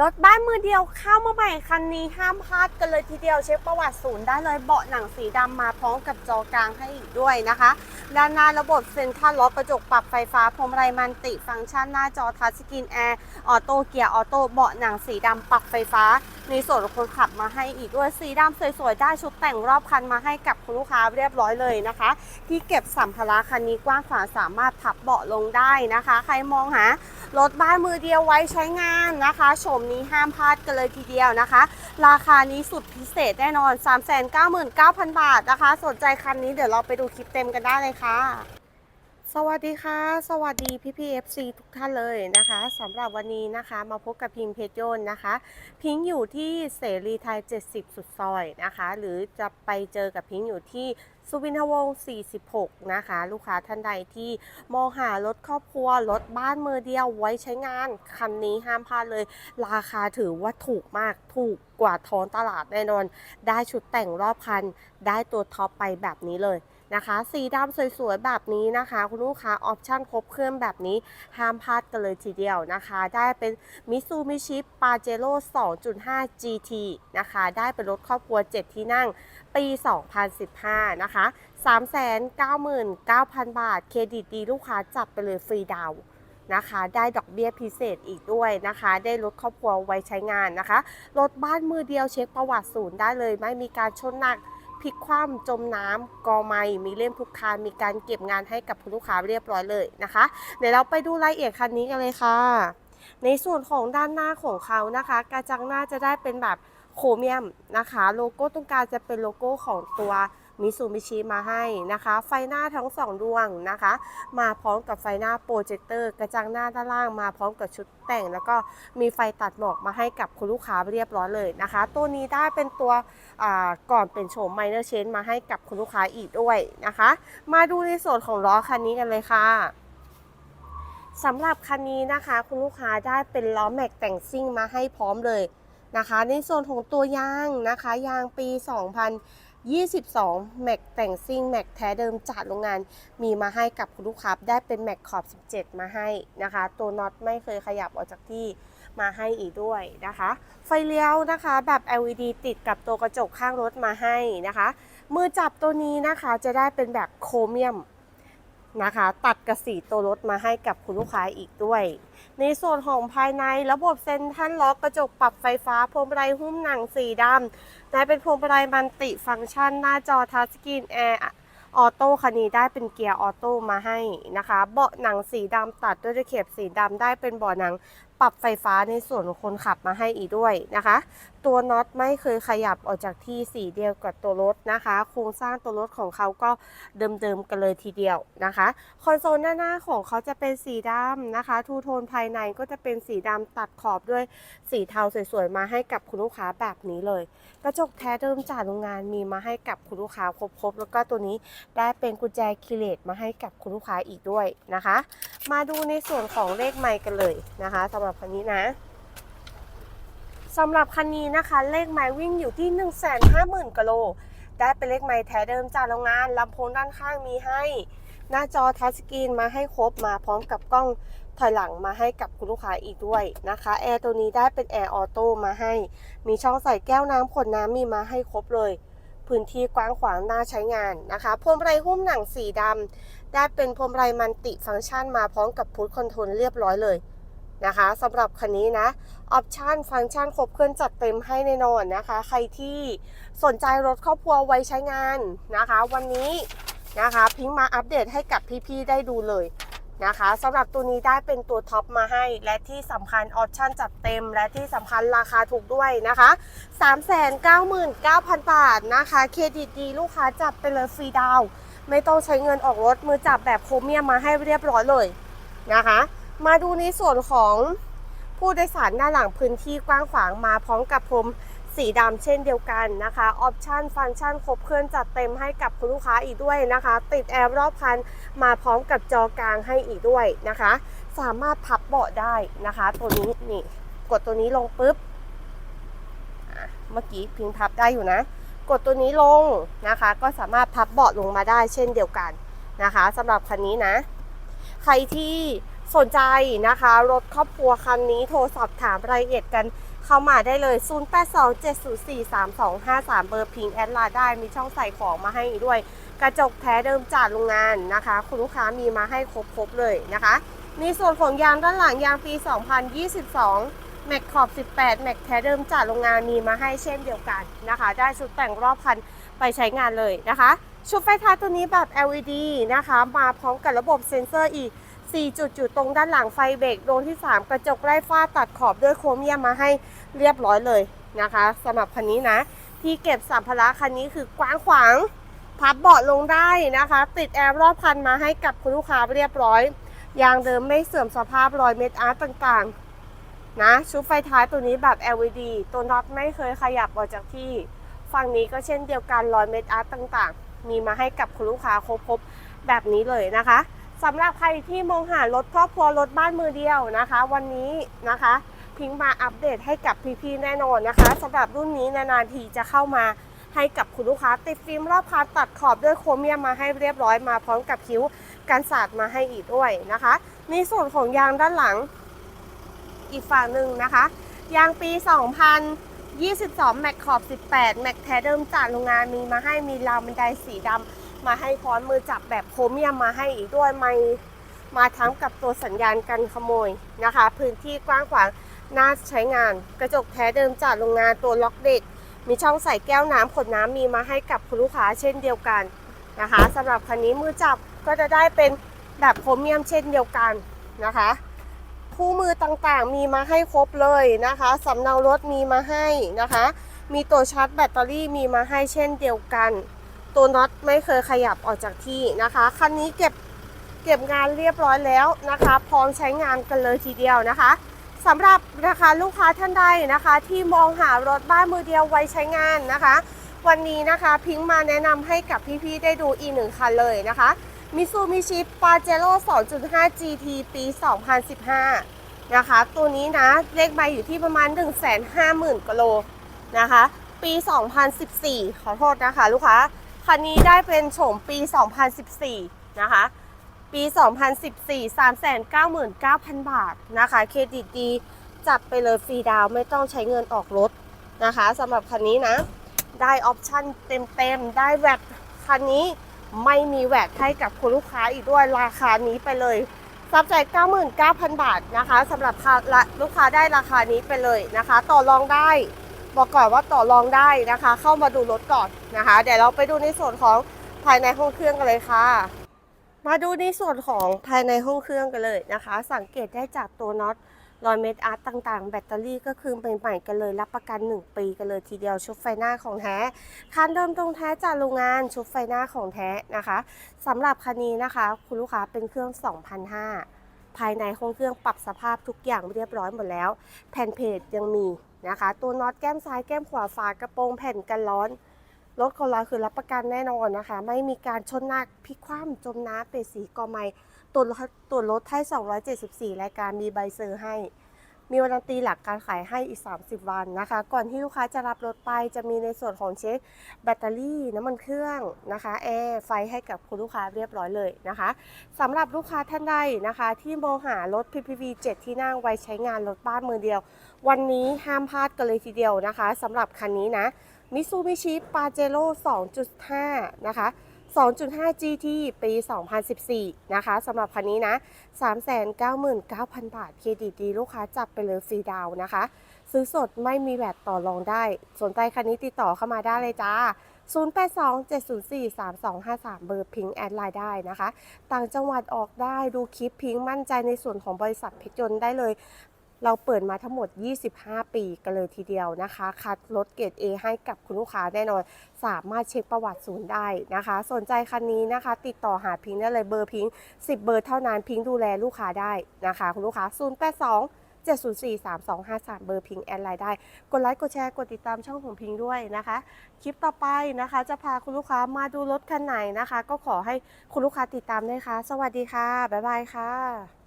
รถบ้านมือเดียวเข้ามาใหม่คันนี้ห้ามพลาดกันเลยทีเดียวเช็คประวัติศูนย์ได้เลยเบาะหนังสีดำมาพร้อมกับจอกลางให้อีกด้วยนะคะ ด้านหน้าระบบเซ็นทรัลล็อกกระจกปรับไฟฟ้าพรมไรมันติฟังก์ชันหน้าจอทัชสกรีนแอร์ออโต้เกียร์ออโต้เบาะหนังสีดำปรับไฟฟ้า ในส่วนคนขับมาให้อีกด้วยสีดำสวยๆ ได้ชุดแต่งรอบคันมาให้กับคุณลูกค้าเรียบร้อยเลยนะคะ ที่เก็บสัมภาระคันนี้กว้างขวางสามารถพับเบาะลงได้นะคะ ใครมองหารถบ้านมือเดียวไว้ใช้งานนะคะโฉมนี้ห้ามพลาดกันเลยทีเดียวนะคะ ราคานี้สุดพิเศษแน่นอน 399,000 บาทนะคะ สนใจคันนี้เดี๋ยวเราไปดูคลิปเต็มกันได้เลยค่ะ สวัสดีค่ะ สวัสดีพี่พีเอฟซีทุกท่านเลยนะคะสำหรับวันนี้นะคะมาพบกับพิงเพชรโยนนะคะ พิงอยู่ที่เสรีไทย 70 สุดซอยนะคะ หรือจะไปเจอกับพิงอยู่ที่สุวินทวงศ์ 46 นะคะ ลูกค้าท่านใดที่มองหารถครอบครัว รถบ้านมือเดียวไว้ใช้งาน คันนี้ห้ามพลาดเลย ราคาถือว่าถูกมากถูกกว่าท้องตลาดแน่นอน ได้ชุดแต่งรอบคัน ได้ตัวท็อปไปแบบนี้เลย นะคะ สีดำสวยๆแบบนี้นะคะ คุณลูกค้าออปชั่นครบเครื่องแบบนี้ห้ามพลาดกันเลยทีเดียวนะคะ ได้เป็นมิซูมิชิปาเจโร่2.5 GT นะคะ ได้เป็นรถครอบครัว 7 ที่นั่งปี 2015 นะคะ 399,000 บาท เครดิตดีลูกค้าจัดไปเลยฟรีดาวน์นะคะ ได้ดอกเบี้ยพิเศษอีกด้วยนะคะ ได้รถครอบครัวไว้ใช้งานนะคะ รถบ้านมือเดียวเช็คประวัติศูนย์ได้เลย ไม่มีการชนหนัก พลิกคว่ำจมน้ำกอไม้มีเล่มทุกคันมีการเก็บงานให้กับคุณลูกค้าเรียบร้อยเลยนะคะ เดี๋ยวเราไปดูรายละเอียดคันนี้กันเลยค่ะ ในส่วนของด้านหน้าของเขานะคะ กระจังหน้าจะได้เป็นแบบโครเมียมนะคะ โลโก้ตรงกลางจะเป็นโลโก้ของตัว มิซูมิชิมาให้นะคะ ไฟหน้าทั้งสองดวงนะคะ มาพร้อมกับไฟหน้าโปรเจคเตอร์กระจังหน้าด้านล่างมาพร้อมกับชุดแต่ง แล้วก็มีไฟตัดหมอกมาให้กับคุณลูกค้าเรียบร้อยเลยนะคะ ตัวนี้ได้เป็นตัวก่อนเป็นโฉมไมเนอร์เชนมาให้กับคุณลูกค้าอีกด้วยนะคะ มาดูในส่วนของล้อคันนี้กันเลยค่ะสำหรับคันนี้นะคะคุณลูกค้าได้เป็นล้อแม็กแต่งซิ่งมาให้พร้อมเลยนะคะ ในส่วนของตัวยางนะคะ ยางปี 2000 22แม็กแต่งซิ่งแม็กแท้เดิมจากโรงงานมีมาให้กับคุณลูกค้าได้เป็นแม็กขอบ 17 มาให้นะคะ ตัวน็อตไม่เคยขยับออกจากที่มาให้อีกด้วยนะคะ ไฟเลี้ยวนะคะแบบ LED ติดกับตัวกระจกข้างรถมาให้นะคะ มือจับตัวนี้นะคะจะได้เป็นแบบโครเมียม นะคะ ตัดกระสีตัวรถมาให้กับคุณลูกค้าอีกด้วย ในส่วนของภายในระบบเซ็นทรัลล็อกกระจกปรับไฟฟ้าพวงมาลัยหุ้มหนังสีดำได้เป็นพวงมาลัยมันติฟังก์ชันหน้าจอทัชสกรีนแอร์ออโต้คันนี้ได้เป็นเกียร์ออโต้มาให้นะคะ เบาะหนังสีดำตัดด้วยตะเข็บสีดำได้เป็นเบาะหนัง ปรับไฟฟ้าในส่วนของคนขับมาให้อีกด้วยนะคะ ตัวน็อตไม่เคยขยับออกจากที่สีเดียวกับตัวรถนะคะ โครงสร้างตัวรถของเขาก็เดิมๆกันเลยทีเดียวนะคะ คอนโซลหน้าหน้าของเขาจะเป็นสีดำนะคะ ทูโทนภายในก็จะเป็นสีดำตัดขอบด้วยสีเทาสวยๆมาให้กับคุณลูกค้าแบบนี้เลย กระจกแท้เดิมจากโรงงานมีมาให้กับคุณลูกค้าครบๆแล้วก็ตัวนี้ได้เป็นกุญแจคีย์เลสมาให้กับคุณลูกค้าอีกด้วยนะคะ มาดูในส่วนของเลขไมค์กันเลยนะคะสำหรับคันนี้นะสำหรับคันนี้นะคะ เลขไมล์วิ่งอยู่ที่ 1 5 0 0 0 0กิโล ได้เป็นเลขไมล์แท้เดิมจากโรงงานลำโพงด้านข้างมีให้ หน้าจอทัชสกรีนมาให้ครบมาพร้อมกับกล้องถอยหลังมาให้กับคุณลูกค้าอีกด้วยนะคะแอร์ตัวนี้ได้เป็นแอร์ออโต้มาให้ มีช่องใส่แก้วน้ำขวดน้ำมีมาให้ครบเลยพื้นที่กว้างขวางน่าใช้งานนะคะพวงมาลัยหุ้มหนังสีดำได้เป็นพวงมาลัยมันติฟังก์ชันมาพร้อมกับพุทคอนโทรลเรียบร้อยเลย นะคะสำหรับคันนี้นะออปชันฟังก์ชันครบเครื่องจัดเต็มให้แน่นอนนะคะ ใครที่สนใจรถครอบครัวไว้ใช้งานนะคะ วันนี้นะคะพิงมาอัปเดตให้กับพี่ๆได้ดูเลยนะคะสำหรับตัวนี้ได้เป็นตัวท็อปมาให้ และที่สำคัญออปชันจัดเต็ม และที่สำคัญราคาถูกด้วยนะคะ 399,000 บาทนะคะ เครดิตดีลูกค้าจับไปเลยฟรีดาว ไม่ต้องใช้เงินออกรถมือจับแบบโครเมียมมาให้เรียบร้อยเลยนะคะ มาดูในส่วนของผู้โดยสารหน้านหลังพื้นที่กว้างขวางมาพร้อมกับพรมสีดำเช่นเดียวกันนะคะออปชันฟังก์ชันครบเครื่องจัดเต็มให้กับคุณลูกค้าอีกด้วยนะคะ ติดแอร์รอบคันมาพร้อมกับจอกลางให้อีกด้วยนะคะ สามารถพับเบาะได้นะคะ ตัวนี้นี่กดตัวนี้ลงปุ๊บเมื่อกี้พิงพับได้อยู่นะ กดตัวนี้ลงนะคะ ก็สามารถพับเบาะลงมาได้เช่นเดียวกันนะคะสำหรับคันนี้นะ ใครที่ สนใจนะคะ รถครอบครัวคันนี้โทรสอบถามรายละเอียดกันเข้ามาได้เลย 0827043253 เบอร์พิงแอดไลน์ได้มีช่องใส่ของมาให้ด้วย กระจกแท้เดิมจากโรงงานนะคะ คุณลูกค้ามีมาให้ครบๆเลยนะคะ มีส่วนของยางด้านหลังยางปี 2022 แม็กขอบ 18 แม็กแท้เดิมจากโรงงานมีมาให้เช่นเดียวกันนะคะ ได้ชุดแต่งรอบคันไปใช้งานเลยนะคะ ชุดไฟท้ายตัวนี้แบบ LED นะคะ มาพร้อมกับระบบเซ็นเซอร์อีก 4 จุดจุดตรงด้านหลังไฟเบรกดวงที่ 3 กระจกไร้ฝ้าตัดขอบด้วยโครเมียมมาให้เรียบร้อยเลยนะคะสำหรับคันนี้นะ ที่เก็บสัมภาระคันนี้คือกว้างขวาง พับเบาะลงได้นะคะ ติดแอร์รอบคันมาให้กับคุณลูกค้าเรียบร้อย ยางเดิมไม่เสื่อมสภาพรอยเม็ดอาร์ตต่างๆ นะชุดไฟท้ายตัวนี้แบบ LED ตัวน็อตไม่เคยขยับออกจากที่ ฝั่งนี้ก็เช่นเดียวกันรอยเม็ดอาร์ตต่างๆ มีมาให้กับคุณลูกค้าครบๆแบบนี้เลยนะคะ สำหรับใครที่มองหารถครอบครัวรถบ้านมือเดียวนะคะ วันนี้นะคะ พิงมาอัปเดตให้กับพี่ๆแน่นอนนะคะสำหรับรุ่นนี้นานๆทีจะเข้ามาให้กับคุณลูกค้าติดฟิล์มรอบคันตัดขอบด้วยโครเมียมมาให้เรียบร้อยมาพร้อมกับคิ้วกันสาดมาให้อีกด้วยนะคะในส่วนของยางด้านหลังอีกฝั่งหนึ่งนะคะ ยางปี 2022 แม็กขอบ 18 แม็กแท้เดิมจากโรงงานมีมาให้มีราวบันไดสีดำ มาให้พร้อมมือจับแบบโครเมียมมาให้อีกด้วยไม่มาทั้งกับตัวสัญญาณกันขโมยนะคะ พื้นที่กว้างขวางน่าใช้งาน กระจกแท้เดิมจากโรงงานตัวล็อกเด็ก มีช่องใส่แก้วน้ำขวดน้ำมีมาให้กับคุณลูกค้าเช่นเดียวกันนะคะสำหรับคันนี้มือจับก็จะได้เป็นแบบโครเมียมเช่นเดียวกันนะคะ คู่มือต่างๆมีมาให้ครบเลยนะคะสำเนารถมีมาให้นะคะ มีตัวชาร์จแบตเตอรี่มีมาให้เช่นเดียวกัน ตัวน็อตไม่เคยขยับออกจากที่นะคะคันนี้เก็บเก็บงานเรียบร้อยแล้วนะคะ พร้อมใช้งานกันเลยทีเดียวนะคะสำหรับนะคะลูกค้าท่านใดนะคะ ที่มองหารถบ้านมือเดียวไว้ใช้งานนะคะ วันนี้นะคะพิงค์มาแนะนำให้กับพี่ๆได้ดูอีกหนึ่งคันเลยนะคะมิซูมิชิปาเจโร่2.5 GT ปี 2015 นะคะ ตัวนี้นะเลขใบอยู่ที่ประมาณ 150,000กิโลนะคะ ปี 2014 ขอโทษนะคะลูกค้า คันนี้ได้เป็นโฉมปี 2014 นะคะ ปี 2014 399,000 บาทนะคะ เครดิตดีจัดไปเลยฟรีดาวไม่ต้องใช้เงินออกรถนะคะสำหรับคันนี้นะ ได้ออปชั่นเต็มๆ ได้แวดคันนี้ไม่มีแวดให้กับคุณลูกค้าอีกด้วยราคานี้ไปเลยซับใจ 99,000 บาทนะคะสำหรับลูกค้าได้ราคานี้ไปเลยนะคะ ต่อรองได้ บอกก่อนว่าต่อรองได้นะคะ เข้ามาดูรถก่อนนะคะ เดี๋ยวเราไปดูในส่วนของภายในห้องเครื่องกันเลยค่ะ มาดูในส่วนของภายในห้องเครื่องกันเลยนะคะ สังเกตได้จากตัวน็อตรอยเม็ดอาร์ตต่างๆ แบตเตอรี่ก็คือใหม่ๆกันเลย รับประกัน 1 ปีกันเลยทีเดียวชุดไฟหน้าของแท้คันเดิมตรงแท้จากโรงงานชุดไฟหน้าของแท้นะคะสำหรับคันนี้นะคะ คุณลูกค้าเป็นเครื่อง2,500 ภายในห้องเครื่องปรับสภาพทุกอย่างเรียบร้อยหมดแล้ว แผ่นเพจยังมีนะคะ ตัวน็อตแก้มซ้ายแก้มขวาฝากระโปรงแผ่นกันร้อนรถของเราคือรับประกันแน่นอนนะคะ ไม่มีการชนหนักพลิกคว่ำจมน้ำเปรตสีกอไม้ตัวรถตัวรถให้274 รายการมีใบเซอร์ให้ มีวารันตีหลักการขายให้อีก 30 วันนะคะ ก่อนที่ลูกค้าจะรับรถไปจะมีในส่วนของเช็คแบตเตอรี่น้ำมันเครื่องนะคะแอร์ไฟให้กับคุณลูกค้าเรียบร้อยเลยนะคะสำหรับลูกค้าท่านใดนะคะ ที่มองหารถ PPV 7 ที่นั่งไว้ใช้งานรถบ้านมือเดียว วันนี้ห้ามพลาดกันเลยทีเดียวนะคะสำหรับคันนี้นะมิซูบิชิปาเจโร่2.5 นะคะ 2.5 GT ปี 2014 นะคะสำหรับคันนี้นะ 399,000 บาท เครดิตดีลูกค้าจับไปเลยฟรีดาวนะคะ ซื้อสดไม่มีแวดต่อรองได้ สนใจคันนี้ติดต่อเข้ามาได้เลยจ้า 0827043253 เบอร์พิงแอดไลน์ได้นะคะ ต่างจังหวัดออกได้ดูคลิปพิงมั่นใจในส่วนของบริษัทเพชรยนต์ได้เลย เราเปิดมาทั้งหมด 25 ปีกันเลยทีเดียวนะคะ คัดรถเกรด A ให้กับคุณลูกค้าแน่นอน สามารถเช็คประวัติศูนย์ได้นะคะ สนใจคันนี้นะคะ ติดต่อหาพิงค์ได้เลยเบอร์พิงค์10 เบอร์เท่านั้นพิงค์ดูแลลูกค้าได้นะคะ คุณลูกค้า 082 704 3253 เบอร์พิงค์แอดไลน์ได้ กดไลค์ กดแชร์ กดติดตามช่องของพิงค์ด้วยนะคะ คลิปต่อไปนะคะ จะพาคุณลูกค้ามาดูรถคันไหนนะคะ ก็ขอให้คุณลูกค้าติดตามด้วยค่ะ สวัสดีค่ะ บ๊ายบายค่ะ